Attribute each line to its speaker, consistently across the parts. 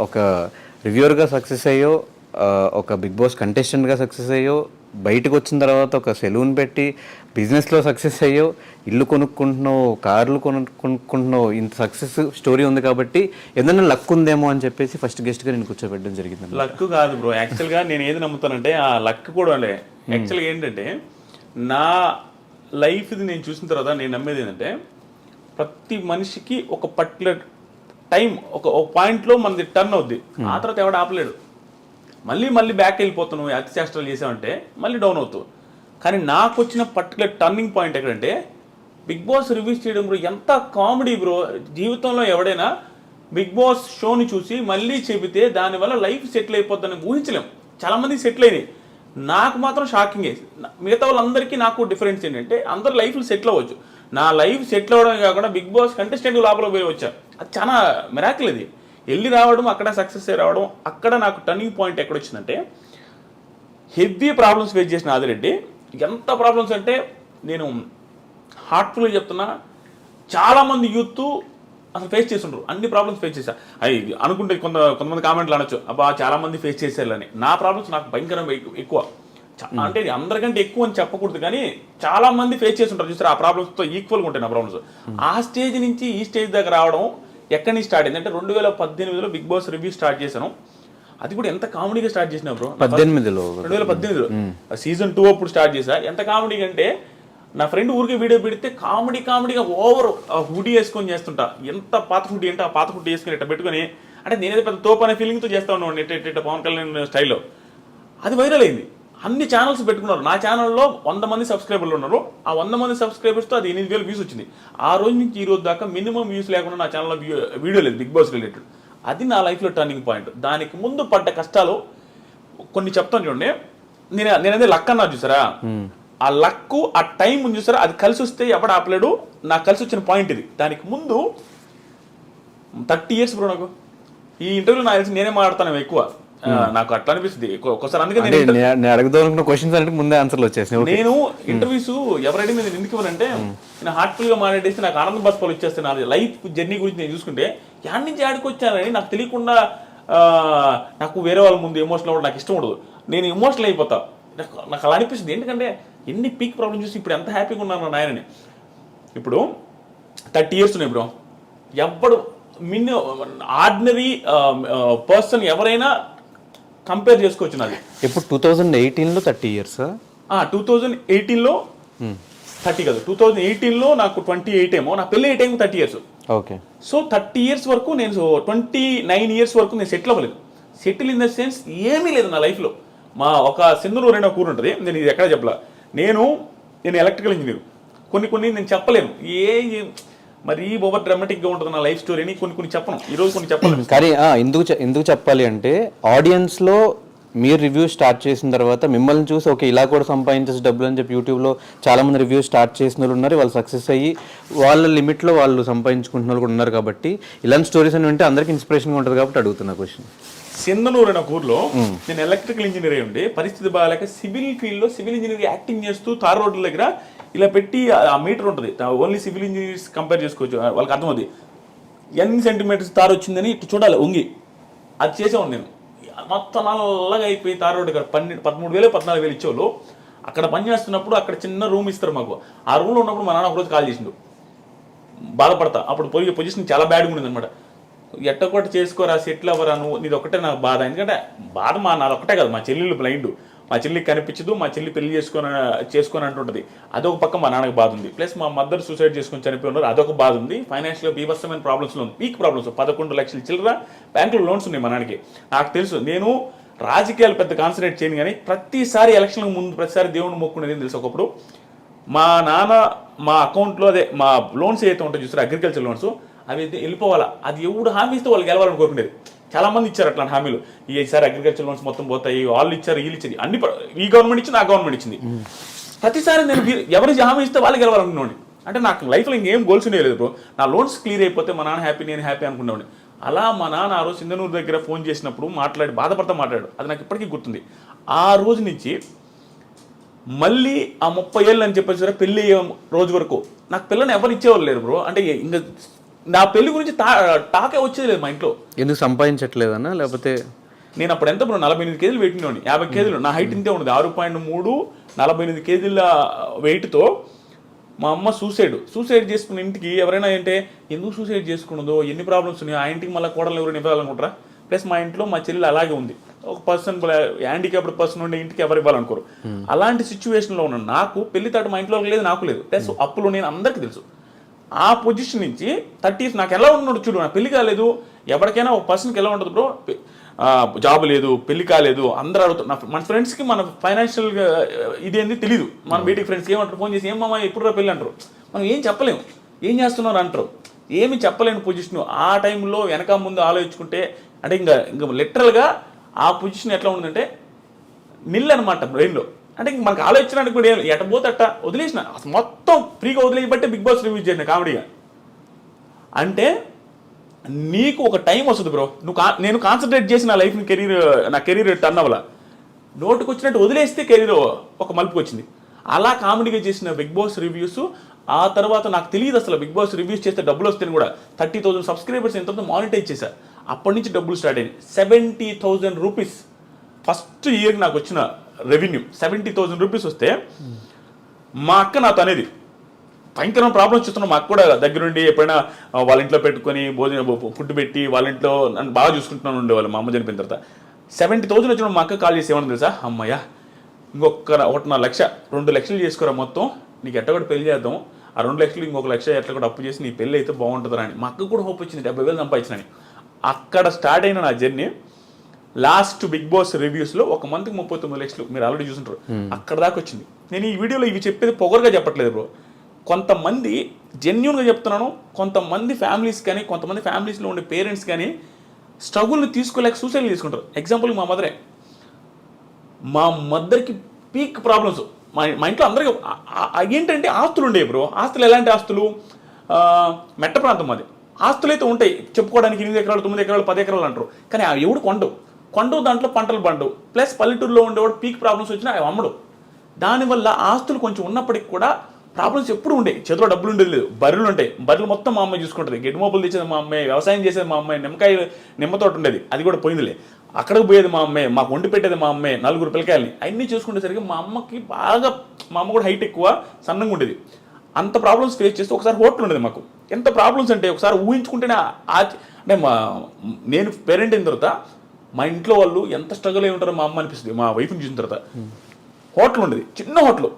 Speaker 1: ఒక రివ్యూవర్గా సక్సెస్ అయ్యో ఒక బిగ్ బాస్ కంటెస్టెంట్గా సక్సెస్ అయ్యో బయటకు వచ్చిన తర్వాత ఒక సెలూన్ పెట్టి బిజినెస్లో సక్సెస్ అయ్యో ఇల్లు కొనుక్కుంటున్నావు కార్లు కొను కొనుక్కుంటున్నావు ఇంత సక్సెస్ స్టోరీ ఉంది కాబట్టి ఏదైనా లక్ ఉందేమో అని చెప్పేసి ఫస్ట్ గెస్ట్గా నేను కూర్చోబెట్టడం జరిగింది
Speaker 2: లక్ కాదు బ్రో యాక్చువల్గా నేను ఏది నమ్ముతానంటే ఆ లక్ కూడా యాక్చువల్గా ఏంటంటే నా లైఫ్ది నేను చూసిన తర్వాత నేను నమ్మేది ఏంటంటే ప్రతి మనిషికి ఒక పర్టికులర్ టైం ఒక ఒక పాయింట్లో మనది టర్న్ అవుద్ది. ఆ తర్వాత ఎవడు ఆపలేడు. మళ్ళీ మళ్ళీ బ్యాక్ వెళ్ళిపోతున్నావు అతి చేష్టలు చేసావంటే మళ్ళీ డౌన్ అవుతావు. కానీ నాకు వచ్చిన పర్టికులర్ టర్నింగ్ పాయింట్ ఎక్కడంటే బిగ్ బాస్ రివ్యూస్ చేయడం బ్రో ఎంత కామెడీ బ్రో జీవితంలో ఎవడైనా బిగ్ బాస్ షోని చూసి మళ్ళీ చెబితే దానివల్ల లైఫ్ సెటిల్ అయిపోద్దని ఊహించలేం. చాలా మంది సెటిల్ అయినాయి. నాకు మాత్రం షాకింగ్. మిగతా వాళ్ళందరికీ నాకు డిఫరెన్స్ ఏంటంటే అందరు లైఫ్లో సెటిల్ అవ్వచ్చు. నా లైఫ్ సెటిల్ అవ్వడమే కాకుండా బిగ్ బాస్ కంటెస్టెంట్ లోపల పోయి వచ్చా. అది చాలా మిరాకిల్ అది వెళ్ళి రావడం అక్కడ సక్సెస్ అయ్యి రావడం అక్కడ నాకు టర్నింగ్ పాయింట్ ఎక్కడ వచ్చిందంటే హెవీ ప్రాబ్లమ్స్ ఫేస్ చేసిన ఆదిరెడ్డి. ఎంత ప్రాబ్లమ్స్ అంటే నేను హార్ట్ఫుల్గా చెప్తున్నా చాలామంది యూత్ అసలు ఫేస్ చేస్తుండ్రు. అన్ని ప్రాబ్లమ్స్ ఫేస్ చేశా. అవి అనుకుంటే కొంత కొంతమంది కామెంట్లు అనొచ్చు. అబ్బా చాలా మంది ఫేస్ చేశారని నా ప్రాబ్లమ్స్ నాకు భయంకరంగా ఎక్కు- ఎక్కువ. అంటే ఇది అందరికంటే ఎక్కువ అని చెప్పకూడదు కానీ చాలా మంది ఫేస్ చేస్తుంటారు. చూసారు ఆ ప్రాబ్లమ్స్తో ఈక్వల్గా ఉంటాయి నా ప్రాబ్లమ్స్ ఆ స్టేజ్ నుంచి ఈ స్టేజ్ దగ్గర రావడం ఎక్కడి నుంచి స్టార్ట్ అయింది? అంటే రెండు వేల పద్దెనిమిదిలో బిగ్ బాస్ రివ్యూ స్టార్ట్ చేశాను. అది కూడా ఎంత కామెడీగా స్టార్ట్ చేసిన బ్రో?
Speaker 1: పద్దెనిమిదిలో.
Speaker 2: రెండు వేల పద్దెనిమిదిలో సీజన్ టూ అప్పుడు స్టార్ట్ చేశా. ఎంత కామెడీ అంటే నా ఫ్రెండ్ ఊరికి వీడియో పెడితే కామెడీ కామెడీగా ఓవర్ హుడీ వేసుకొని చేస్తుంటా. ఎంత పాత హుడీ అంటే ఆ పాత హుడీ వేసుకొని ఇట్లా పెట్టుకొని అంటే నేనేదో పెద్ద తోపు అనే ఫీలింగ్తో చేస్తా ఉన్నాను ఇట్ట ఇట్ట పవన్ కళ్యాణ్ స్టైల్లో. అది వైరల్ అయింది. అన్ని ఛానల్స్ పెట్టుకున్నారు. నా ఛానల్లో వంద మంది సబ్స్క్రైబర్లు ఉన్నారు. ఆ వంద మంది సబ్స్క్రైబర్స్తో అది ఎనిమిది వేలు వ్యూస్ వచ్చింది. ఆ రోజు నుంచి ఈ రోజు దాకా మినిమం వ్యూస్ లేకుండా నా ఛానల్లో వీడియో లేదు బిగ్ బాస్ రిలేటెడ్ అది నా లైఫ్లో టర్నింగ్ పాయింట్ దానికి ముందు పడ్డ కష్టాలు కొన్ని చెప్తాను చూడండి. నేను నేనదే లక్ అన్నా చూసారా? ఆ లక్ ఆ టైం ఉంది చూసారా? అది కలిసి వస్తే ఎవడు ఆపలేడు? నాకు కలిసి వచ్చిన పాయింట్ ఇది. దానికి ముందు థర్టీ ఇయర్స్ బ్రో నాకు. ఈ ఇంటర్వ్యూలో నాకు తెలిసి నేనే మాట్లాడతాను ఎక్కువ. నాకు అట్లా అనిపిస్తుంది. ఒక్కోసారి అందుకే నేను
Speaker 1: అడుగుదాం అనుకున్న క్వశ్చన్స్ అంటే ముందే ఆన్సర్లు వచ్చేసినాయి. ఓకే.
Speaker 2: నేను ఇంటర్వ్యూస్ ఎవరైనా నేను ఎందుకు ఇవ్వనంటే నేను హార్ట్ఫుల్గా మాట్లాడేసి నాకు ఆనంద బస్పాలు వచ్చేస్తే నా లైఫ్ జర్నీ గురించి నేను చూసుకుంటే యాడ్ నుంచి యాడికి వచ్చానని నాకు తెలియకుండా నాకు వేరే వాళ్ళ ముందు ఎమోషనల్ అవ్వడం నాకు ఇష్టం ఉండదు. నేను ఎమోషనల్ అయిపోతా. నాకు నాకు అలా అనిపిస్తుంది. ఎందుకంటే ఎన్ని పీక్ ప్రాబ్లమ్ చూసి ఇప్పుడు ఎంత హ్యాపీగా ఉన్నాను నాయనని. ఇప్పుడు థర్టీ ఇయర్స్ ఉన్నాయి బ్రో ఎవ్వడు మిన్ ఆర్డినరీ పర్సన్ ఎవరైనా కంపేర్ చేసుకోవచ్చు నాది.
Speaker 1: ఇప్పుడు టూ థౌజండ్ ఎయిటీన్లో థర్టీ ఇయర్స్
Speaker 2: టూ థౌజండ్ ఎయిటీన్లో థర్టీ కాదు. టూ థౌజండ్ ఎయిటీన్లో నాకు ట్వంటీ ఎయిట్ ఏమో. నా పెళ్ళి ఎయిట్ ఏమో thirty years
Speaker 1: okay
Speaker 2: so thirty years వరకు నేను ట్వంటీ నైన్ ఇయర్స్ వరకు నేను సెటిల్ అవ్వలేదు. సెటిల్ ఇన్ ద సెన్స్ ఏమీ లేదు నా లైఫ్లో మా ఒక సింధునూరు అనే ఒక ఊరు ఉంటుంది. నేను ఇది ఎక్కడ చెప్పలా? నేను నేను ఎలక్ట్రికల్ ఇంజనీర్ కొన్ని కొన్ని నేను చెప్పలేను. ఏ- మరీ ఓవర్ డ్రామాటిక్గా ఉంటుంది నా లైఫ్ స్టోరీని కొన్ని కొన్ని చెప్పను. ఈరోజు కొన్ని చెప్పలేను
Speaker 1: కానీ ఎందుకు ఎందుకు చెప్పాలి అంటే ఆడియన్స్లో మీరు రివ్యూ స్టార్ట్ చేసిన తర్వాత మిమ్మల్ని చూసి ఓకే ఇలా కూడా సంపాదించేసి డబ్బులు అని చెప్పి యూట్యూబ్లో చాలా మంది రివ్యూ స్టార్ట్ చేసిన వాళ్ళు ఉన్నారు వాళ్ళు సక్సెస్ అయ్యి వాళ్ళ లిమిట్లో వాళ్ళు సంపాదించుకుంటున్న వాళ్ళు కూడా ఉన్నారు కాబట్టి ఇలాంటి స్టోరీస్ అని వింటే అందరికీ ఇన్స్పిరేషన్గా ఉంటుంది కాబట్టి అడుగుతున్నా క్వశ్చన్
Speaker 2: సింధనూరు అనే ఊర్లో నేను ఎలక్ట్రికల్ ఇంజనీర్ అయి ఉండి పరిస్థితి బాగాలేక సివిల్ ఫీల్డ్లో సివిల్ ఇంజనీర్ యాక్టింగ్ చేస్తూ తార్ రోడ్ల దగ్గర ఇలా పెట్టి ఆ- మీటర్ ఉంటుంది. ఓన్లీ సివిల్ ఇంజనీర్స్ కంపేర్ చేసుకోవచ్చు. వాళ్ళకి అర్థమవుతుంది ఎన్ని సెంటీమీటర్స్ తారు వచ్చిందని ఇటు చూడాలి ఉంగి అది చేసేవాడు నేను. మొత్తం నల్లగా అయిపోయి తారు రోడ్డు పన్నెండు పదమూడు వేలు పద్నాలుగు వేలు ఇచ్చేవాళ్ళు. అక్కడ పని చేస్తున్నప్పుడు అక్కడ చిన్న రూమ్ ఇస్తారు మాకు. ఆ రూమ్లో ఉన్నప్పుడు మా నాన్న ఒకరోజు కాల్ చేసిండు. బాధపడతా. అప్పుడు పోయే పొజిషన్ చాలా బ్యాడ్గా ఉండేది అనమాట ఎట్టకొట్ట చేసుకోరా సెటిల్ అవ్వరా నువ్వు? నీది ఒకటే నాకు బాధ. ఎందుకంటే బాధ మా నాది ఒకటే కాదు మా చెల్లెళ్ళు బ్లైండ్ మా చెల్లికి కనిపించదు మా చెల్లి పెళ్ళి చేసుకొని చేసుకొని అంటుంటుంది. అదొక పక్క మా నాన్నకి బాధ ఉంది. ప్లస్ మా మదర్ సూసైడ్ చేసుకొని చనిపోయి ఉన్నారు అదొక బాధ ఉంది. ఫైనాన్షియల్గా బీభత్సమైన ప్రాబ్లమ్స్లో ఉంది. వీక్ ప్రాబ్లమ్స్ పదకొండు లక్షల చిల్లర బ్యాంకులో లోన్స్ ఉన్నాయి మా నాన్నకి. నాకు తెలుసు నేను రాజకీయాలు పెద్ద కాన్సన్ట్రేట్ చేయను కానీ ప్రతిసారి ఎలక్షన్లకు ముందు ప్రతిసారి దేవుని మొక్కునేది తెలుసు ఒకప్పుడు? మా నాన్న మా అకౌంట్లో అదే మా లోన్స్ ఏదైతే ఉంటాయో చూసారు? అగ్రికల్చర్ లోన్స్ అవి అయితే వెళ్ళిపోవాలా? అది ఎవడు హామీ ఇస్తే వాళ్ళు గెలవాలని కోరుకునేది. చాలా మంది ఇచ్చారు అట్లాంటి హామీలు. ఈసారి అగ్రికల్చర్ లోన్స్ మొత్తం పోతాయి వాళ్ళు ఇచ్చారు వీళ్ళు ఇచ్చింది. అన్ని ఈ గవర్నమెంట్ ఇచ్చింది ఆ గవర్నమెంట్ ఇచ్చింది. ప్రతిసారి నేను ఎవరి హామీ ఇస్తే వాళ్ళు గెలవాలనుకునేవాడిని అంటే నాకు లైఫ్లో ఇంకేం గోల్స్ లేదు బ్రో నా లోన్స్ క్లియర్ అయిపోతే మా నాన్న హ్యాపీ నేను హ్యాపీ అనుకునేవాడిని. అలా మా నాన్న ఆ రోజు సింధనూరు దగ్గర ఫోన్ చేసినప్పుడు మాట్లాడి బాధపడతా మాట్లాడాడు. అది నాకు ఇప్పటికీ గుర్తుంది. ఆ రోజు నుంచి మళ్ళీ ఆ ముప్పై ఏళ్ళు అని చెప్పేసి పెళ్ళి అయ్యే రోజు వరకు నాకు పిల్లని ఎవరు ఇచ్చేవాళ్ళు లేరు బ్రో అంటే ఇంకా నా పెళ్ళి గురించి టాకే వచ్చేది లేదు మా ఇంట్లో.
Speaker 1: ఎందుకు సంపాదించట్లేదన్నా? లేకపోతే
Speaker 2: నేను అప్పుడు ఎంత బ్రో? నలభై ఎనిమిది కేజీలు పెట్టినోని యాభై కేజీలు. నా హైట్ ఇంతే ఉండదు ఆరు పాయింట్ మూడు నలభై ఎనిమిది కేజీల వెయిట్తో మా అమ్మ సూసైడ్ సూసైడ్ చేసుకున్న ఇంటికి ఎవరైనా అంటే ఎందుకు సూసైడ్ చేసుకున్నదో? ఎన్ని ప్రాబ్లమ్స్ ఉన్నాయి? ఆ ఇంటికి మళ్ళీ కోడలు ఎవరు ఇవ్వాలనుకుంటారా? ప్లస్ మా ఇంట్లో మా చెల్లెలు అలాగే ఉంది. ఒక పర్సన్ హ్యాండిక్యాప్డ్ పర్సన్ ఉండే ఇంటికి ఎవరు ఇవ్వాలనుకోరు. అలాంటి సిచ్యువేషన్లో ఉన్న నాకు పెళ్ళి తాట మా ఇంట్లో లేదు నాకు లేదు. ప్లస్ అప్పులు నేను అందరికీ తెలుసు. ఆ పొజిషన్ నుంచి థర్టీస్ నాకు ఎలా ఉన్నాడు చూడు నా పెళ్ళి కాలేదు. ఎవరికైనా ఒక పర్సన్కి ఎలా ఉంటుంది బ్రో? జాబ్ లేదు పెళ్ళి కాలేదు అందరూ అడుగుతారు నా మన ఫ్రెండ్స్కి మన ఫైనాన్షియల్ ఇదేంది తెలియదు మన బీటికి ఫ్రెండ్స్కి ఏమంటారు? ఫోన్ చేసి ఏం మామ ఎప్పుడు పెళ్ళి అంటారు. మనం ఏం చెప్పలేము. ఏం చేస్తున్నారు? అంటారు. ఏమి చెప్పలేని పొజిషన్ ఆ టైంలో వెనక ముందు ఆలోచించుకుంటే అంటే ఇంకా ఇంకా లిటరల్గా ఆ పొజిషన్ ఎట్లా ఉందంటే నిల్ అనమాట బ్రెయిన్లో అంటే మనకు ఆలోచన కూడా ఏం పోతే అట్ట వదిలేసిన. అసలు మొత్తం ఫ్రీగా వదిలేసి బిగ్ బాస్ రివ్యూ చేసిన కామెడీగా అంటే నీకు ఒక టైం వస్తుంది బ్రో. నువ్వు కా నేను కాన్సన్ట్రేట్ చేసి నా లైఫ్ని కెరీర్ నా కెరీర్ టర్న్ అవ్వాల? నోటుకు వచ్చినట్టు వదిలేస్తే కెరీర్ ఒక మలుపుకి వచ్చింది. అలా కామెడీగా చేసిన బిగ్ బాస్ రివ్యూస్ ఆ తర్వాత నాకు తెలియదు అసలు బిగ్ బాస్ రివ్యూస్ చేస్తే డబ్బులు వస్తాయని కూడా. థర్టీ థౌసండ్ సబ్స్క్రైబర్స్ ఎంత మానిటైజ్ చేశా. అప్పటి నుంచి డబ్బులు స్టార్ట్ అయ్యాయి seventy thousand rupees first year నాకు వచ్చిన రెవెన్యూ సెవెంటీ థౌసండ్ రూపీస్ వస్తే మా అక్క నాతో అనేది భయంకరమైన ప్రాబ్లమ్స్ చూస్తున్నాం మాకు కూడా దగ్గరుండి ఎప్పుడైనా వాళ్ళ ఇంట్లో పెట్టుకొని భోజనం ఫుడ్ పెట్టి వాళ్ళ ఇంట్లో నన్ను బాగా చూసుకుంటున్నాను ఉండేవాళ్ళు మా అమ్మ చనిపోయిన తర్వాత. సెవెంటీ థౌజండ్ వచ్చిన మా అక్క కాల్ చేసి ఏమన్నా తెలుసా? అమ్మయ్య ఇంకొక ఒకటిన్నర లక్ష రెండు లక్షలు చేసుకోరా మొత్తం నీకు ఎట్ట కూడా పెళ్ళి చేద్దాం ఆ రెండు లక్షలు ఇంకొక లక్ష ఎట్లా కూడా అప్పు చేసి నీ పెళ్ళి అయితే బాగుంటుందా అని. మా అక్క కూడా హోప్ వచ్చింది డెబ్బై వేలు సంపాదించినని. అక్కడ స్టార్ట్ అయిన నా జర్నీ లాస్ట్ బిగ్ బాస్ రివ్యూస్లో ఒక మంత్కి ముప్పై తొమ్మిది లక్షలు. మీరు ఆల్రెడీ చూసుంటారు. అక్కడ దాకా వచ్చింది. నేను ఈ వీడియోలో ఇవి చెప్పేది పొగరుగా చెప్పట్లేదు బ్రో. కొంతమంది జెన్యున్గా చెప్తున్నాను. కొంతమంది ఫ్యామిలీస్ కానీ కొంతమంది ఫ్యామిలీస్లో ఉండే పేరెంట్స్ కానీ స్ట్రగుల్ని తీసుకోలేక సూసైడ్ తీసుకుంటారు. ఎగ్జాంపుల్ మా మదరే. మా మదర్కి పీక్ ప్రాబ్లమ్స్ మా మా ఇంట్లో అందరికీ ఏంటంటే ఆస్తులు ఉండేవి బ్రో. ఆస్తులు ఎలాంటి ఆస్తులు? మెట్ట ప్రాంతం మాది ఆస్తులు అయితే ఉంటాయి. చెప్పుకోవడానికి ఎనిమిది ఎకరాలు తొమ్మిది ఎకరాలు పది ఎకరాలు అంటారు. కానీ ఎవడు కొండవు కొండవు దాంట్లో పంటలు పండవు ప్లస్ పల్లెటూరులో ఉండేవాడు పీక్ ప్రాబ్లమ్స్ వచ్చినా అవి అమ్మడు. దానివల్ల ఆస్తులు కొంచెం ఉన్నప్పటికి కూడా ప్రాబ్లమ్స్ ఎప్పుడు ఉండే. చేతిలో డబ్బులు ఉండేది లేదు. బర్రెలు ఉంటాయి. బర్రెలు మొత్తం మా అమ్మాయి చూసుకుంటుంది. గడ్డి మోపులు తెచ్చేది మా అమ్మాయి వ్యవసాయం చేసేది మా అమ్మాయి నిమ్మకాయ నిమ్మ తోట ఉండేది. అది కూడా పోయిందిలే. అక్కడికి పోయేది మా అమ్మాయి మాకు వండి పెట్టేది మా అమ్మాయి నలుగురు పిల్లకాయలని. అన్నీ చూసుకునేసరికి మా అమ్మకి బాగా మా అమ్మ కూడా హైట్ ఎక్కువ సన్నంగా ఉండేది. అంత ప్రాబ్లమ్స్ ఫేస్ చేస్తే ఒకసారి హోటల్ ఉండేది మాకు. ఎంత ప్రాబ్లమ్స్ అంటే ఒకసారి ఊహించుకుంటేనే ఆ- అంటే మా నేను పేరెంట్ అయిన తర్వాత మా ఇంట్లో వాళ్ళు ఎంత స్ట్రగుల్ అయి ఉంటారో మా అమ్మ అనిపిస్తుంది. మా వైఫ్ని చూసిన తర్వాత. హోటల్ ఉండేది. చిన్న హోటల్.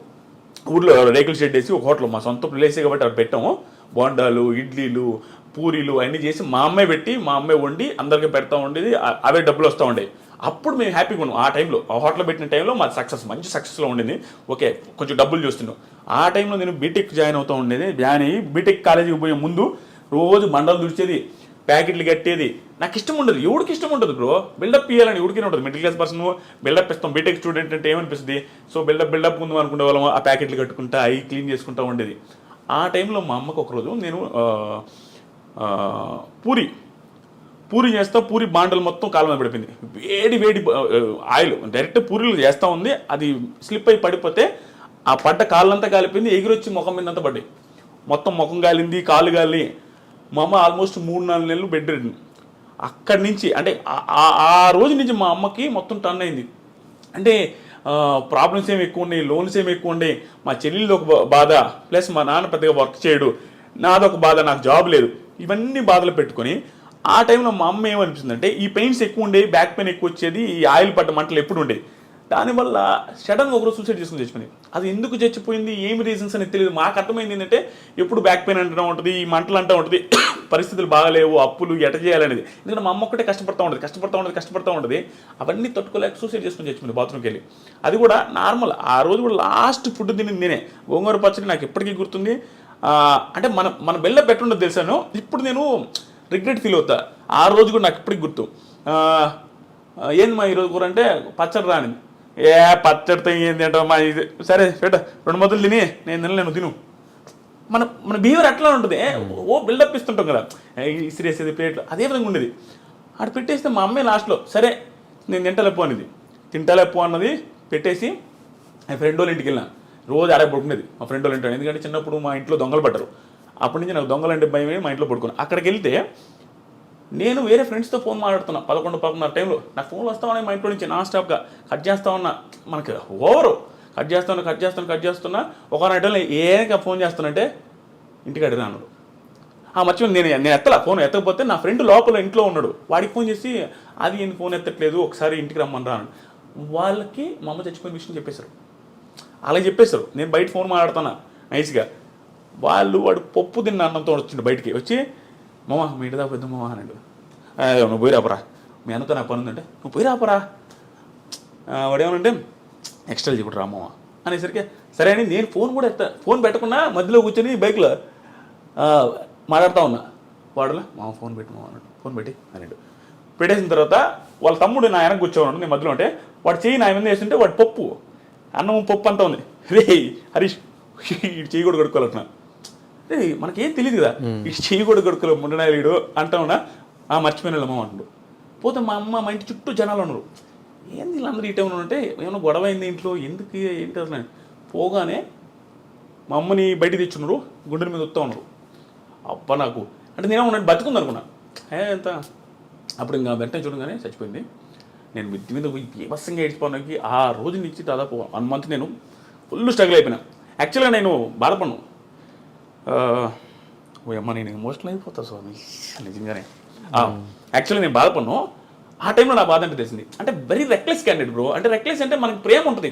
Speaker 2: ఊర్లో రేకుల షెడ్ వేసి ఒక హోటల్. మా సొంత ప్లేసే కాబట్టి అక్కడ పెట్టాము. బోండాలు ఇడ్లీలు పూరీలు అన్నీ చేసి మా అమ్మాయి పెట్టి మా అమ్మాయి వండి అందరికీ పెడతా ఉండేది. అవే డబ్బులు వస్తూ ఉండేవి. అప్పుడు మేము హ్యాపీగా ఉన్నాం. ఆ టైంలో ఆ హోటల్ పెట్టిన టైంలో మా సక్సెస్ మంచి సక్సెస్లో ఉండింది. ఓకే కొంచెం డబ్బులు చూస్తున్నాం. ఆ టైంలో నేను బీటెక్ జాయిన్ అవుతూ ఉండేది. జాయిన్ అయ్యి బీటెక్ కాలేజీకి పోయే ముందు రోజు మండలు దుడిచేది. ప్యాకెట్లు కట్టేది. నాకు ఇష్టం ఉండదు ఎవడికి ఇష్టం ఉండదు బ్రో బిల్డప్ ఇవ్వాలని ఎవడికి ఉంటుంది. Middle class person build up ఇస్తాం. బీటెక్ స్టూడెంట్ అంటే ఏమనిపిస్తుంది? సో బిల్డప్ బిల్డప్ ముందు అనుకునే వాళ్ళం. ఆ ప్యాకెట్లు కట్టుకుంటా అవి క్లీన్ చేసుకుంటా ఉండేది. ఆ టైంలో మా అమ్మకు ఒకరోజు నేను పూరి పూరి చేస్తా పూరి బాండలు మొత్తం కాలం మీద పడిపోయింది. వేడి వేడి ఆయిల్ డైరెక్ట్ పూరీలు చేస్తా ఉంది. అది స్లిప్ అయి పడిపోతే ఆ పడ్డ కాళ్ళంతా కాలిపోయింది. ఎగిరొచ్చి ముఖం మీద అంతా పడ్డాయి. మొత్తం ముఖం కాలింది కాలు కాలి మా అమ్మ ఆల్మోస్ట్ మూడు నాలుగు నెలలు బెడ్ రెడ్ అక్కడి నుంచి అంటే ఆ- ఆ- రోజు నుంచి మా అమ్మకి మొత్తం టర్న్ అయింది. అంటే ప్రాబ్లమ్స్ ఏమి ఎక్కువ ఉన్నాయి లోన్స్ ఏమి ఎక్కువ ఉన్నాయి మా చెల్లెలది ఒక బా- బాధ ప్లస్ మా నాన్న పెద్దగా వర్క్ చేయడు నాదొక బాధ నాకు జాబ్ లేదు ఇవన్నీ బాధలు పెట్టుకొని ఆ టైంలో మా అమ్మ ఏమనిపిస్తుంది అంటే ఈ పెయిన్స్ ఎక్కువ ఉండేవి బ్యాక్ పెయిన్ ఎక్కువ వచ్చేది ఈ ఆయిల్ పడ్డ మంటలు ఎప్పుడు ఉండేవి. దానివల్ల సడన్గా ఒకరోజు సూసైడ్ చేసుకుని చచ్చిపోయింది అది ఎందుకు చచ్చిపోయింది? ఏమి రీజన్స్ అనేది తెలియదు. మాకు అర్థమైంది ఏంటంటే ఎప్పుడు బ్యాక్ పెయిన్ అంటూ ఉంటుంది ఈ మంటలు అంటూ ఉంటుంది పరిస్థితులు బాగాలేవు అప్పులు ఎట చేయాలనేది ఎందుకంటే మా అమ్మ ఒక్కటే కష్టపడతా ఉంటుంది కష్టపడతా ఉంటుంది కష్టపడతా ఉంటుంది. అవన్నీ తట్టుకోలేక సూసైడ్ చేసుకుని చచ్చిపోయింది బాత్రూమ్కి వెళ్ళి. అది కూడా నార్మల్ ఆ రోజు కూడా లాస్ట్ ఫుడ్ తినింది నేనే. గోంగూర పచ్చడి నాకు ఎప్పటికీ గుర్తుంది. అంటే మన మన బెల్ల పెట్టుండదు తెలుసాను ఇప్పుడు నేను రిగ్రెట్ ఫీల్ అవుతా. ఆ రోజు కూడా నాకు ఇప్పటికి గుర్తు. ఏంది మా ఈరోజు కూర అంటే పచ్చడి రాని ఏ పచ్చడితో ఏంది ఏంటో మా ఇది. సరే పెట్ట. రెండు మొదలు తిని నేను తినలేను తిను. మన మన బిహేవియర్ అట్లా ఉంటుంది. ఓ బిల్డప్ ఇస్తుంటాం కదా. ఇసిరేసేది ప్లేట్లు అదే విధంగా ఉండేది. ఆడ పెట్టేస్తే మా అమ్మాయి లాస్ట్లో సరే నేను తింటలేపు అనేది. తింటలేపు అన్నది పెట్టేసి మా ఫ్రెండ్ వాళ్ళ ఇంటికి వెళ్ళిన. రోజు ఆడే పడుకునేది మా ఫ్రెండ్ వాళ్ళ ఇంట్లో. ఎందుకంటే చిన్నప్పుడు మా ఇంట్లో దొంగలు పడ్డారు. అప్పటి నుంచి నాకు దొంగలంటే భయమే మా ఇంట్లో పడుకున్నాను అక్కడికి వెళ్తే నేను వేరే ఫ్రెండ్స్తో ఫోన్ మాట్లాడుతున్నా. పదకొండు పదకొండున్నర టైంలో నాకు ఫోన్లు వస్తా ఉన్నాయి మా ఇంట్లో నుంచి నాన్ స్టాప్గా కట్ చేస్తా ఉన్నా. మనకి ఓవరు. కట్ చేస్తున్నా కట్ చేస్తాను కట్ చేస్తున్నా. ఒక టైంలో ఏక ఫోన్ చేస్తానంటే ఇంటికి అడిగినాను ఆ మర్చిపోయింది నేను నేను ఎత్తలా ఫోన్ ఎత్తకపోతే నా ఫ్రెండ్ లోపల ఇంట్లో ఉన్నాడు. వాడికి ఫోన్ చేసి అది ఈయన ఫోన్ ఎత్తట్లేదు. ఒకసారి ఇంటికి రమ్మని రాను వాళ్ళకి మా అమ్మ చచ్చిపోయిన విషయం చెప్పేశారు. అలా చెప్పేశారు. నేను బయట ఫోన్ మాట్లాడుతున్నా. నైస్గా వాళ్ళు వాడు పప్పు తిన్న అన్నంతో వచ్చిండు బయటికి. వచ్చి మామ మీ ఇంటి దాకా పెద్ద మామ అన్నాడు నువ్వు పోయి రాపరా మీ అన్నతో నా పని ఉందంటే నువ్వు పోయి రాపరా ఆ, వాడు ఏమనంటే ఎక్స్ట్రా చెప్పడు రామమ్మ అనేసరికి సరే అని నేను ఫోన్ కూడా ఎత్తా ఫోన్ పెట్టకుండా మధ్యలో కూర్చొని బైక్లో ఆ, మాట్లాడుతూ ఉన్నా వాడులా మా ఫోన్ పెట్టి మా అన్నాడు ఫోన్ పెట్టి అన్నాడు పెట్టేసిన తర్వాత వాళ్ళ తమ్ముడు నా వెనక కూర్చోన్నాడు నేను మధ్యలో ఉంటే వాడు చెయ్యి నా మీద వేస్తుంటే వాడు పప్పు అన్నం పప్పు అంతా ఉంది రే హరీష్ ఈ చెయ్యి కూడా కొడుకోవాలంటున్నా మనకేం తెలియదు కదా. చెయ్యి కూడా కొడుకోలే ముండనాయుడు అంటా ఉన్నా ఆ మర్చిపోయిన అమ్మ. అంటాడు పోతే మా అమ్మ మా ఇంటి చుట్టూ జనాలు ఉన్నారు. ఏంది వీళ్ళందరూ ఈ టైంలో ఉంటే? ఏమైనా గొడవ అయింది ఇంట్లో? ఎందుకు ఏంటి అసలు. పోగానే మా అమ్మని బయటికి తెచ్చున్నారు. గుండెల మీద వస్తూ ఉన్నారు. అబ్బా నాకు. అంటే నేను ఉన్నట్టు బతుకుంది అనుకున్నా. ఏ ఎంత? అప్పుడు ఇంకా వెంటనే చూడగానే చచ్చిపోయింది. నేను మిద్ది మీద పోయి బీభత్సంగా ఏడ్చిపోవడానికి ఆ రోజు నుంచి దాదాపు వన్ మంత్ నేను ఫుల్ స్ట్రగుల్ అయిపోయినా. యాక్చువల్గా నేను బాధపడను ఓ అమ్మ నేను ఎమోషనల్ అయిపోతా స్వామి. నిజంగానే. యాక్చువల్లీ నేను బాధపడను ఆ టైంలో నా బాధ అంటే తెలిసింది. అంటే వెరీ రెక్లెస్ క్యాండిడేట్ బ్రో అంటే రెక్లెస్ అంటే మనకి ప్రేమ ఉంటుంది.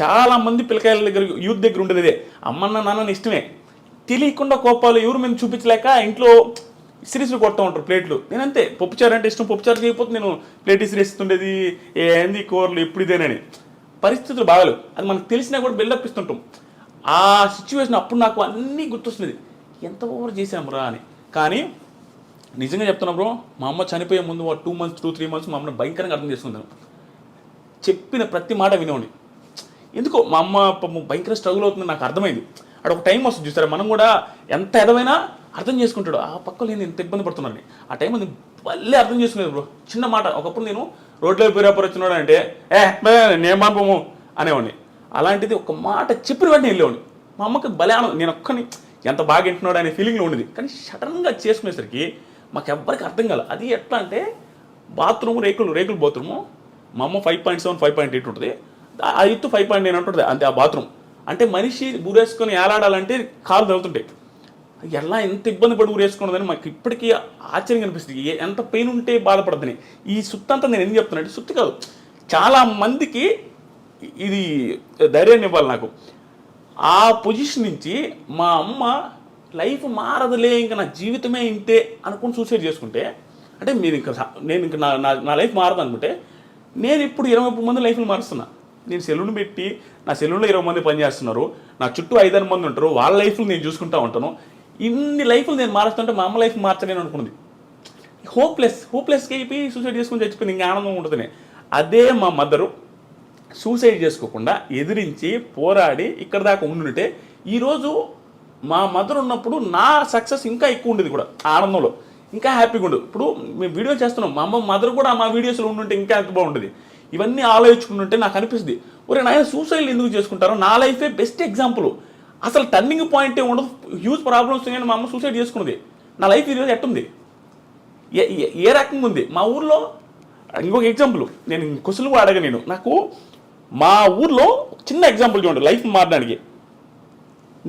Speaker 2: చాలా మంది పిల్లకాయల దగ్గర యూత్ దగ్గర ఉండేది ఇదే. అమ్మన్న నాన్న ఇష్టమే. తెలియకుండా కోపాలు ఎవరు మీద చూపించలేక ఇంట్లో సిరీస్లు కొడతా ఉంటారు ప్లేట్లు. నేనంతే పప్పుచారు అంటే ఇష్టం పప్పుచారు చేయకపోతే నేను ప్లేట్ ఇసిరేస్తుండేది ఏంది కూరలు ఎప్పుడు ఇదేనని. పరిస్థితులు బాగాలేవు. అది మనకు తెలిసినా కూడా బిల్డప్ ఇస్తుంటాం. ఆ సిచ్యువేషన్ అప్పుడు నాకు అన్నీ గుర్తొస్తుంది. ఎంత ఓవర్ చేసాంరా అని. కానీ నిజంగా చెప్తున్నా బ్రో మా అమ్మ చనిపోయే ముందు two months two three months మా అమ్మని భయంకరంగా అర్థం చేసుకుంటాను. చెప్పిన ప్రతి మాట వినవండి ఎందుకో మా అమ్మ పాపం భయంకర స్ట్రగుల్ అవుతుంది నాకు అర్థమైంది. అక్కడ ఒక టైం వస్తుంది చూసారా మనం కూడా ఎంత ఎదవైనా అర్థం చేసుకుంటాడు. ఆ పక్కలో నేను ఇంత ఇబ్బంది పడుతున్నాను ఆ టైం నేను మళ్ళీ అర్థం చేసుకునేది బ్రో చిన్న మాట ఒకప్పుడు నేను రోడ్లో పేరాపర్ వచ్చినాడు అంటే ఏ నేను పంపము అనేవాడిని. అలాంటిది ఒక మాట చెప్పిన వెంటనే వెళ్ళేవాడిని. మా అమ్మకి బలానం నేను ఒక్కని ఎంత బాగా వింటున్నాడు అనే ఫీలింగ్లో ఉండేది. కానీ సడన్గా చేసుకునేసరికి మాకు ఎవ్వరికి అర్థం కాల. అది ఎట్లా అంటే బాత్రూమ్ రేకులు రేకులు బాత్రూము. మా అమ్మ five point seven five point eight ఉంటుంది. ఆ ఎత్తు ఫైవ్ పాయింట్ నైన్ ఉంటుంది అంతే ఆ బాత్రూమ్. అంటే మనిషి ఊరేసుకొని ఏలాడాలంటే కాలు తగులుతుంటాయి ఎలా ఎంత ఇబ్బంది పడి ఊరేసుకున్నదని మాకు ఇప్పటికీ ఆశ్చర్యం కనిపిస్తుంది ఏ- ఎంత పెయిన్ ఉంటే బాధపడదని ఈ సుత్తంతా నేను ఎందుకు చెప్తున్నా అంటే సుత్తి కాదు. చాలా మందికి ఇది ధైర్యాన్ని ఇవ్వాలి నాకు. ఆ పొజిషన్ నుంచి మా అమ్మ లైఫ్ మారదులే ఇంకా నా జీవితమే ఇంతే అనుకుని సూసైడ్ చేసుకుంటే అంటే మీరు ఇంకా నేను ఇంకా నా నా నా లైఫ్ మారదు అనుకుంటే నేను ఇప్పుడు ఇరవై ముప్పై మంది లైఫ్ని మారుస్తున్నా. నేను సెలూన్ పెట్టి నా సెలూన్లో ఇరవై మంది పనిచేస్తున్నారు నా చుట్టూ ఐదారు మంది ఉంటారు. వాళ్ళ లైఫ్లు నేను చూసుకుంటా ఉంటాను. ఇన్ని లైఫ్లు నేను మారుస్తుంటే మా అమ్మ లైఫ్ మార్చలేను అనుకున్నది హోప్లెస్ హోప్లెస్కి అయిపోయి సూసైడ్ చేసుకుని చచ్చిపోయింది. ఇంకా ఆనందం ఉంటుంది అదే మా మదరు సూసైడ్ చేసుకోకుండా ఎదిరించి పోరాడి ఇక్కడ దాకా ఉండుంటే ఈరోజు మా మదర్ ఉన్నప్పుడు నా సక్సెస్ ఇంకా ఎక్కువ ఉండేది కూడా ఆనందంలో. ఇంకా హ్యాపీగా ఉండదు ఇప్పుడు మేము వీడియో చేస్తున్నాం. మా అమ్మ మదర్ కూడా మా వీడియోస్లో ఉండుంటే ఇంకా ఎంత బాగుంటుంది ఇవన్నీ ఆలోచించుకుంటుంటే నాకు అనిపిస్తుంది. ఒరే నాయన సూసైడ్ ఎందుకు చేసుకుంటారో నా లైఫే బెస్ట్ ఎగ్జాంపుల్. అసలు టర్నింగ్ పాయింట్ ఉండదు. హ్యూజ్ ప్రాబ్లమ్స్ కానీ మా అమ్మ సూసైడ్ చేసుకున్నది. నా లైఫ్ ఈరోజు ఎట్టుంది? ఏ ఏ- ఏ రకంగా ఉంది? మా ఊర్లో ఇంకొక ఎగ్జాంపుల్. నేను క్వశ్చన్ కూడా అడగ నేను. నాకు మా ఊర్లో చిన్న ఎగ్జాంపుల్ చూడండి లైఫ్ మారడానికి.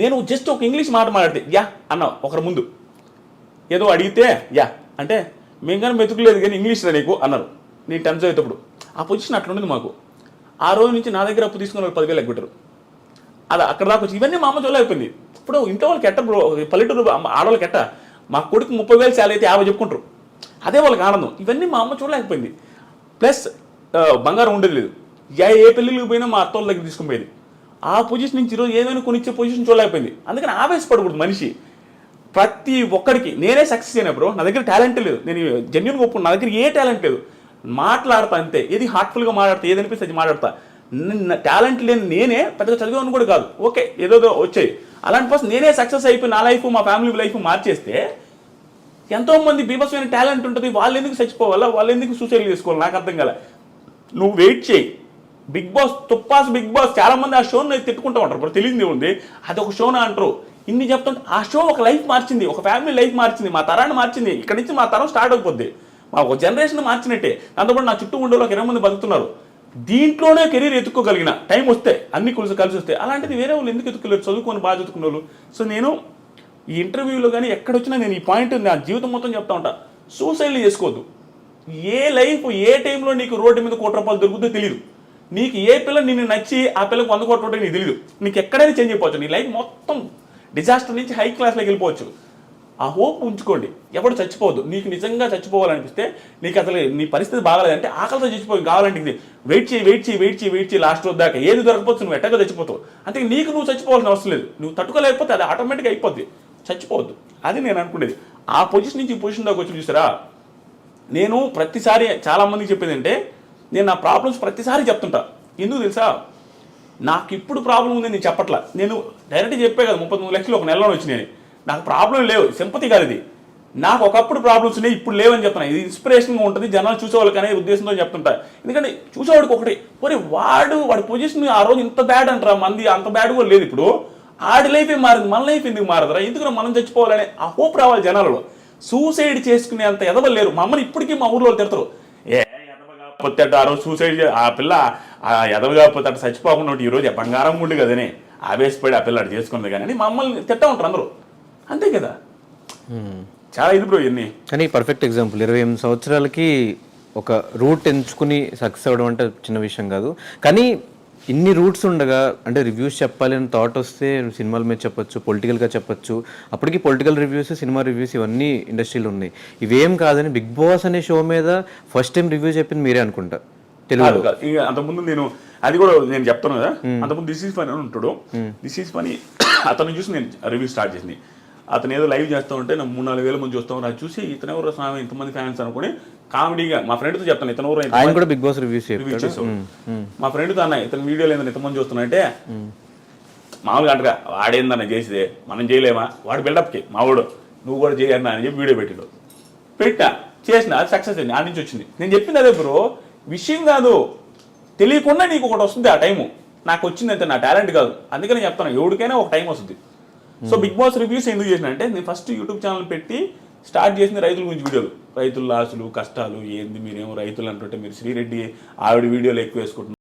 Speaker 2: నేను జస్ట్ ఒక ఇంగ్లీష్ మాట మాట్లాడితే యా అన్న ఒకరి ముందు. ఏదో అడిగితే యా అంటే మేము కానీ మెతుకులేదు కానీ ఇంగ్లీష్ రా నీకు అన్నారు. నీ టెన్త్ చదివేటప్పుడు. ఆ పొజిషన్ అట్లుండదు మాకు. ఆ రోజు నుంచి నా దగ్గర అప్పు తీసుకుని వాళ్ళు పదివేలు ఎగ్గొట్టారు అది అక్కడ దాకా వచ్చి ఇవన్నీ మా అమ్మ చూడలేకపోయింది అయిపోయింది. ఇప్పుడు ఇంట్లో వాళ్ళకి ఎట్ట బ్రో పల్లెటూరు ఆడవాళ్ళకి ఎట్ట మా కొడుకు ముప్పై వేలు శాలరీ అయితే యాభై చెప్పుకుంటారు. అదే వాళ్ళకి ఆనందం. ఇవన్నీ మా అమ్మ చూడలేకపోయింది ప్లస్ బంగారం ఉండేది లేదు. ఏ ఏ పెళ్ళిళ్ళకి పోయినా మా అత్తోళ్ళ దగ్గర తీసుకుని పోయేది. ఆ పొజిషన్ నుంచి ఈరోజు ఏదైనా కొనిచ్చే పొజిషన్ చూడలేకపోయింది. అందుకని ఆవేశపడకూడదు మనిషి. ప్రతి ఒక్కరికి నేనే సక్సెస్ అయినా బ్రో నా దగ్గర టాలెంట్ లేదు. నేను జెన్యున్ గొప్ప నా దగ్గర ఏ టాలెంట్ లేదు. మాట్లాడతా అంతే. ఏది హార్ట్ఫుల్గా మాట్లాడతా ఏది అనిపిస్తే అది మాట్లాడతా. టాలెంట్ లేని నేనే పెద్దగా చదివాను కూడా కాదు. ఓకే ఏదో వచ్చాయి. అలాంటి పర్సన్ నేనే సక్సెస్ అయిపోయి నా లైఫ్ మా ఫ్యామిలీ లైఫ్ మార్చేస్తే ఎంతో మంది బీభత్సమైన టాలెంట్ ఉంటుంది. వాళ్ళు ఎందుకు చచ్చిపోవాలా? వాళ్ళు ఎందుకు సూసైడ్ చేసుకోవాలి? నాకు అర్థం కాలే. నువ్వు వెయిట్ చేయి. బిగ్ బాస్ తుప్పాస్ బిగ్ బాస్ చాలామంది ఆ షోని తిట్టుకుంటూ ఉంటారు. ఇప్పుడు తెలియదు ఉంది అది ఒక షోనా అంటారు. ఇన్ని చెప్తుంటే ఆ షో ఒక లైఫ్ మార్చింది ఒక ఫ్యామిలీ లైఫ్ మార్చింది మా తరాన్ని మార్చింది. ఇక్కడ నుంచి మా తరం స్టార్ట్ అయిపోద్ది. మా ఒక జనరేషన్ మార్చినట్టే. దాంతోపాటు నా చుట్టూ ఉండేలో ఒక ఇరవై మంది బతుకుతున్నారు. దీంట్లోనే కెరీర్ ఎత్తుకోగలిగిన టైం వస్తే అన్ని కలిసి కలిసి వస్తే అలాంటిది వేరే వాళ్ళు ఎందుకు ఎత్తుకోలేరు చదువుకొని బాగా చదువుకున్న వాళ్ళు. సో నేను ఈ ఇంటర్వ్యూలో కానీ ఎక్కడొచ్చినా నేను ఈ పాయింట్ నా జీవితం మొత్తం చెప్తా ఉంటా. సూసైడ్లు చేసుకోవద్దు. ఏ లైఫ్ ఏ టైంలో నీకు రోడ్డు మీద కోటి రూపాయలు దొరుకుతుందో తెలియదు నీకు ఏ పిల్ల నిన్ను నచ్చి ఆ పిల్లకి వంద కోట్లు ఉంటే నీకు తెలియదు నీకు ఎక్కడైనా చేంజ్ అయిపోవచ్చు. నీ లైఫ్ మొత్తం డిజాస్టర్ నుంచి హై క్లాస్లోకి వెళ్ళిపోవచ్చు. ఆ హోప్ ఉంచుకోండి. ఎవడు చచ్చిపోవద్దు నీకు నిజంగా చచ్చిపోవాలనిపిస్తే నీకు అసలు నీ పరిస్థితి బాగాలేదంటే ఆకలితో చచ్చిపోయి కావాలంటే వెయిట్ చేయి వెయిట్ చేయి వెయిట్ చేయి వెయిట్ చేయి లాస్ట్ దాకా ఏది దొరకపోవచ్చు నువ్వు ఎట్టగా చచ్చిపోతావు. అంతే నీకు నువ్వు చచ్చిపోవాల్సిన అవసరం లేదు. నువ్వు తట్టుకోలేకపోతే అది ఆటోమేటిక్గా అయిపోద్ది. చచ్చిపోవద్దు. అది నేను అనుకునేది. ఆ పొజిషన్ నుంచి ఈ పొజిషన్ దాకా వచ్చి చూసారా? నేను ప్రతిసారి చాలా మందికి చెప్పేది అంటే నేను నా ప్రాబ్లమ్స్ ప్రతిసారి చెప్తుంటా. ఎందుకు తెలుసా? నాకు ఇప్పుడు ప్రాబ్లం ఉంది నేను చెప్పట్లా. నేను డైరెక్ట్ చెప్పే కదా ముప్పై మూడు లక్షలు ఒక నెలలో వచ్చినాయి నాకు ప్రాబ్లం లేవు సింపతి కాదు ఇది. నాకు ఒకప్పుడు ప్రాబ్లమ్స్ ఉన్నాయి ఇప్పుడు లేవని చెప్తున్నా. ఇది ఇన్స్పిరేషన్గా ఉంటుంది జనాలు చూసేవాళ్ళకి అనే ఉద్దేశంతో చెప్తుంటా. ఎందుకంటే చూసేవాడికి ఒకటి మరి వాడు వాడి పొజిషన్ ఆ రోజు ఇంత బ్యాడ్ అంటారా మంది అంత బ్యాడ్ కూడా లేదు ఇప్పుడు. ఆడి లైఫే మారింది మన లైఫ్ ఎందుకు మారదురా? ఎందుకు మనం చచ్చిపోవాలనే ఆ హోప్ రావాలి జనాలలో. సూసైడ్ చేసుకునే అంత ఎదవలు లేరు. మమ్మల్ని ఇప్పటికీ మా ఊర్లో తిడతారు. అటు ఆ రోజు సూసైడ్ ఆ పిల్ల ఆ ఎదవ కాకపోతే అటు చచ్చిపోకుండా ఉంటే ఈ రోజు బంగారం ఉండి కదనే ఆవేశపడి ఆ పిల్ల అటు చేసుకుంది కానీ మమ్మల్ని తిట్టా ఉంటారు అందరూ. అంతే కదా? చాలా ఇది బ్రో ఇవన్నీ.
Speaker 1: కానీ పర్ఫెక్ట్ ఎగ్జాంపుల్ ఇరవై ఎనిమిది సంవత్సరాలకి ఒక రూట్ ఎంచుకుని సక్సెస్ అవ్వడం అంటే చిన్న విషయం కాదు. కానీ ఇన్ని రూట్స్ ఉండగా అంటే రివ్యూస్ చెప్పాలి అని థాట్ వస్తే సినిమాల మీద చెప్పొచ్చు పొలిటికల్గా చెప్పొచ్చు. అప్పటికి పొలిటికల్ రివ్యూస్ సినిమా రివ్యూస్ ఇవన్నీ ఇండస్ట్రీలో ఉన్నాయి. ఇవేం కాదని బిగ్ బాస్ అనే షో మీద ఫస్ట్ టైం రివ్యూ చెప్పింది మీరే అనుకుంటా.
Speaker 2: ఇక అంతకుముందు నేను అది కూడా నేను చెప్తాను కదా. అంతకుముందు దిస్ ఈజ్ పని అని ఉంటాడు. దిస్ ఈజ్ పని అతను చూసి నేను రివ్యూ స్టార్ట్ చేసింది. అతను ఏదో లైవ్ చేస్తూ ఉంటే మూడు నాలుగు వేల మంది చూస్తాం అది చూసి ఇతను ఎవరు స్వామి ఇంతమంది ఫ్యాన్స్ అనుకుని కామెడీగా మా ఫ్రెండ్తో చెప్తాను ఇతను ఎవరు
Speaker 1: ఆయన కూడా బిగ్ బాస్ రివ్యూస్
Speaker 2: రివ్యూ చేసావు మా ఫ్రెండ్తో అన్న ఇతను వీడియోలు ఏందని ఇంతమంది చూస్తున్నా మామూలుగా అంటగా వాడేందన్న చేసిదే? మనం చేయలేమా? వాడు బిల్డప్కి మావాడు నువ్వు కూడా చేయన్నా అని చెప్పి వీడియో పెట్టిడు. పెట్టా చేసిన అది సక్సెస్ అయింది ఆ నుంచి వచ్చింది. నేను చెప్పింది అదే బ్రో విషయం కాదు తెలియకుండా నీకు ఒకటి వస్తుంది ఆ టైము నాకు వచ్చింది అంతే నా టాలెంట్ కాదు. అందుకని చెప్తాను ఎవరికైనా ఒక టైం వస్తుంది. సో బిగ్ బాస్ రివ్యూస్ ఎందుకు చేసిన అంటే నేను ఫస్ట్ యూట్యూబ్ ఛానల్ పెట్టి స్టార్ట్ చేసిన రైతుల గురించి వీడియోలు. రైతుల లాసులు కష్టాలు ఏంది మీరేమో రైతులు అంటుంటే మీరు శ్రీరెడ్డి ఆవిడ వీడియోలు ఎక్కువ వేసుకుంటున్నారు.